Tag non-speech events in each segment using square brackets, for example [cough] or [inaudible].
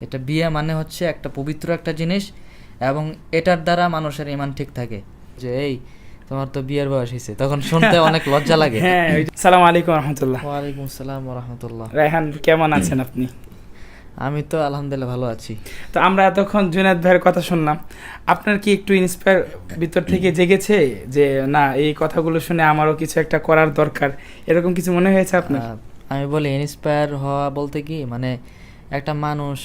এটা বিয়ে মানে হচ্ছে একটা পবিত্র একটা জিনিস এবং এটার দ্বারা মানুষের ইমান ঠিক থাকে। যে এই তোমার তো বিয়ের বয়স হয়েছে তখন শুনতে [laughs] অনেক লজ্জা লাগে। হ্যাঁ সালাম আলাইকুম রহমতুল্লাহ। ওয়ালাইকুম আসসালাম রহমতুল্লাহ রায়হান কেমন আছেন আপনি? আমি তো আলহামদুলিল্লাহ ভালো আছি। তো আমরা এতক্ষণ জুনাদ ভাইয়ের কথা শুনলাম। আপনার কি একটু ইন্সপায়ার ভিতর থেকে জেগেছে যে না এই কথাগুলো শুনে আমারও কিছু একটা করার দরকার এরকম কিছু মনে হয়েছে আপনার? আমি বলি ইন্সপায়ার হওয়া বলতে কি মানে একটা মানুষ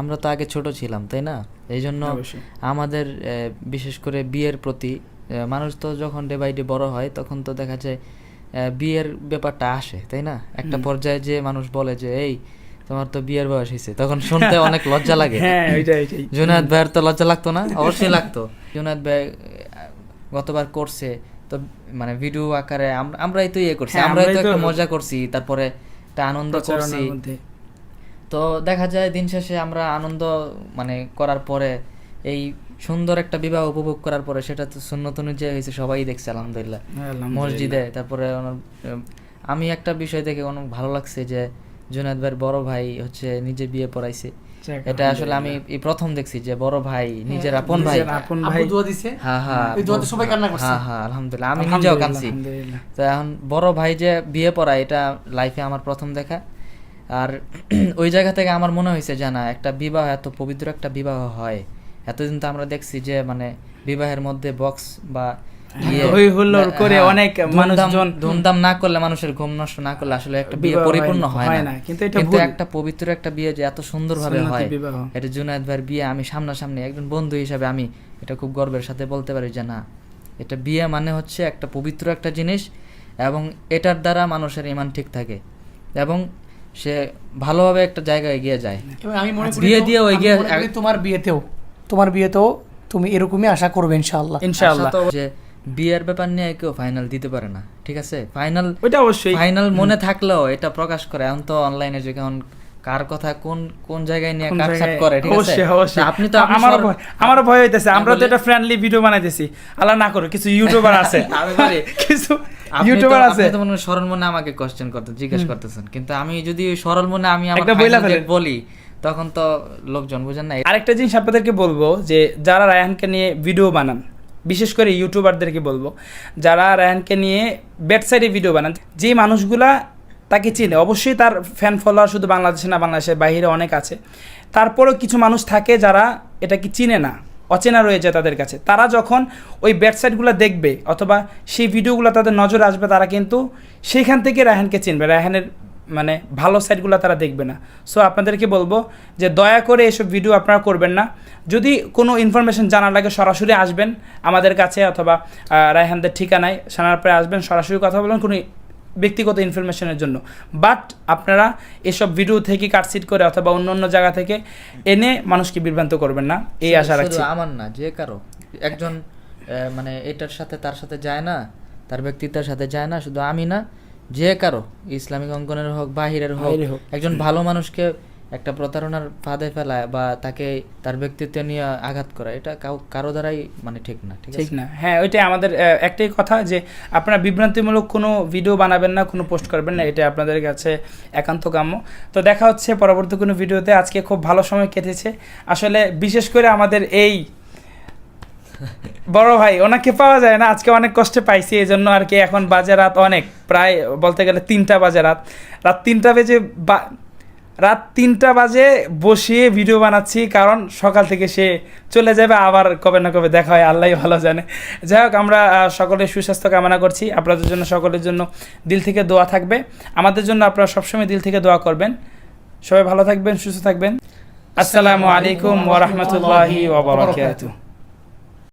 আমরা তো আগে ছোট ছিলাম তাই না? এই জন্য আমাদের বিশেষ করে বিয়ের প্রতি মানুষ তো যখন ডে বাই ডে বড় হয় তখন তো দেখা যায় বিয়ের ব্যাপারটা আসে তাই না? একটা পর্যায়ে যে মানুষ বলে যে এই তোমার তো বিয়ের বয়স হয়েছে তখন শুনতে [laughs] অনেক লজ্জা লাগে। হ্যাঁ জুনায়দ ভাইয়ের তো লজ্জা লাগতো না? অবশ্যই লাগতো। জুনায়দ ভাই গতবার করছে তো মানে ভিডিও আকারে আমরাই তো ইয়ে করছি হ্যাঁ, আমরাই তো একটা মজা করছি তারপরে একটা আনন্দ করছি। তো দেখা যায় দিন শেষে আমরা আনন্দ মানে করার পরে এই সুন্দর একটা বিবাহ উপভোগ করার পরে সেটা তো সুন্নত অনুযায়ী হয়েছে সবাই দেখছে আলহামদুলিল্লাহ। মসজিদে তারপরে আমি একটা বিষয় দেখে অনেক ভালো লাগছে যে জুনায়দ ভাইয়ের বড় ভাই হচ্ছে নিজে বিয়ে পড়াইছে। এটা আসলে আমি এই প্রথম দেখছি যে বড় ভাই নিজের হ্যাঁ, আপন ভাই। আপন ভাই। দোয়া দিছে? হ্যাঁ হ্যাঁ এই দোয়াতে সবাই কান্না করছে। হ্যাঁ হ্যাঁ আলহামদুলিল্লাহ। আমি নিজেও কাঁদছি। আলহামদুলিল্লাহ। তো এখন বড় ভাই যে বিয়ে পড়া এটা লাইফে আমার প্রথম দেখা। আর [clears throat] ওই জায়গা থেকে আমার মনে হয়েছে যে না একটা বিবাহ এত পবিত্র একটা বিবাহ হয়। এতদিন তো আমরা দেখছি যে মানে বিবাহের মধ্যে বক্স বা ইয়ে- হুল্লোড় করে হ্যাঁ, অনেক মানুষজন- ধুমধাম না করলে মানুষের ঘুম নষ্ট না করলে আসলে একটা বিয়ে পরিপূর্ণ হয়- হয় হয় না কিন্তু এটা। একটা পবিত্র একটা বিয়ে যে এত সুন্দরভাবে হয় এটা জুনায়দ ভাইয়ের বিয়ে আমি সামনাসামনি একজন বন্ধু হিসাবে আমি এটা খুব গর্বের সাথে বলতে পারি যে না এটা বিয়ে মানে হচ্ছে একটা পবিত্র একটা জিনিস এবং এটার দ্বারা মানুষের ইমান ঠিক থাকে। এবং সে ভালোভাবে একটা জায়গায় এগিয়ে যায়। আমি মনে করি বিয়ে দিয়ে ওই আমি গিয়ে তোমার বিয়েতেও তোমার বিয়েতেও তুমি এরকমই আশা করবে ইনশাআল্লাহ। ইনশাআল্লাহ। যে বিয়ের ব্যাপার নিয়ে কেউ ফাইনাল দিতে পারে না ঠিক আছে? ফাইনাল ওইটা অবশ্যই। ফাইনাল মনে থাকলেও এটা প্রকাশ করে। এখন তো অনলাইনে যে কেমন কার কথা কোন কোন জায়গায় নিয়ে কাটছাট করে ঠিক আছে? অবশ্যই আপনি তো আমারও ভয় আমারও ভয় হইতেছে। আমরা তো এটা ফ্রেন্ডলি ভিডিও বানাইতেছি। আল্লাহ না করো কিছু ইউটিউবার আছে। [laughs] [laughs] কিছু ইউটিউবার আছে আপনি তো মনে সরল মনে আমাকে কোশ্চেন করতে জিজ্ঞেস করতেছেন। কিন্তু আমি যদি সরল মনে আমি আমার বলি তখন তো লোকজন বুঝেন না। আরেকটা জিনিস আপনাদেরকে বলব যে যারা রায়হানকে নিয়ে ভিডিও বানান বিশেষ করে ইউটিউবারদেরকে বলব যারা রায়হানকে নিয়ে বেডসাইডে ভিডিও বানান যে মানুষগুলা তাকে চিনে। অবশ্যই তার ফ্যান ফলোয়ার শুধু বাংলাদেশে না, বাংলাদেশের বাইরে অনেক আছে। তারপরেও কিছু মানুষ থাকে যারা এটাকে চিনে না, অচেনা রয়েছে তাদের কাছে। তারা যখন ওই ওয়েবসাইটগুলো দেখবে অথবা সেই ভিডিওগুলো তাদের নজরে আসবে, তারা কিন্তু সেইখান থেকে রায়হানকে চিনবে। রায়হানের মানে ভালো সাইটগুলো তারা দেখবে না। সো আপনাদেরকে বলব যে দয়া করে এসব ভিডিও আপনারা করবেন না। যদি কোনো ইনফরমেশন জানার লাগে, সরাসরি আসবেন আমাদের কাছে অথবা রায়হানদের ঠিকানায়। সানার পরে আসবেন, সরাসরি কথা বলবেন, কোনো ব্যক্তিগত ইনফরমেশনের জন্য। বাট আপনারা এসব ভিডিও থেকে কাটসিট করে অথবা অন্য অন্য জায়গা থেকে এনে মানুষকে বিভ্রান্ত করবেন না। এই আশা রাখছি। আমার না যে কারও। একজন মানে এটার সাথে তার সাথে যায় না তার ব্যক্তিত্বের সাথে যায় না শুধু আমি না যে কারও ইসলামিক অঙ্গনের হোক বাহিরের হোক। একজন ভালো মানুষকে একটা প্রতারণার ফাঁদে ফেলায় বা তাকে তার ব্যক্তিত্ব নিয়ে আঘাত করা এটা কারও দ্বারাই মানে ঠিক না ঠিক ঠিক না। হ্যাঁ ওইটাই আমাদের একটাই কথা যে আপনারা বিভ্রান্তিমূলক কোনো ভিডিও বানাবেন না কোনো পোস্ট করবেন না এটা আপনাদের কাছে একান্ত কাম্য। তো দেখা হচ্ছে পরবর্তী কোনো ভিডিওতে আজকে খুব ভালো সময় কেটেছে। আসলে বিশেষ করে আমাদের এই বড় ভাই ওনাকে পাওয়া যায় না। আজকে অনেক কষ্টে পাইছি এই জন্য আর কি এখন বাজে রাত অনেক। প্রায় বলতে গেলে তিনটা বাজে রাত। রাত তিনটা বেজে বা রাত তিনটা বাজে বসিয়ে ভিডিও বানাচ্ছি, কারণ সকাল থেকে সে চলে যাবে, আবার কবে না কবে দেখা হয় আল্লাহ ভালো জানে। যাই হোক, আমরা সকলের সুস্বাস্থ্য কামনা করছি। আপনাদের জন্য, সকলের জন্য দিল থেকে দোয়া থাকবে। আমাদের জন্য আপনারা সবসময় দিল থেকে দোয়া করবেন। সবাই ভালো থাকবেন, সুস্থ থাকবেন। আসসালামু আলাইকুম ওরহমতুল্লাহি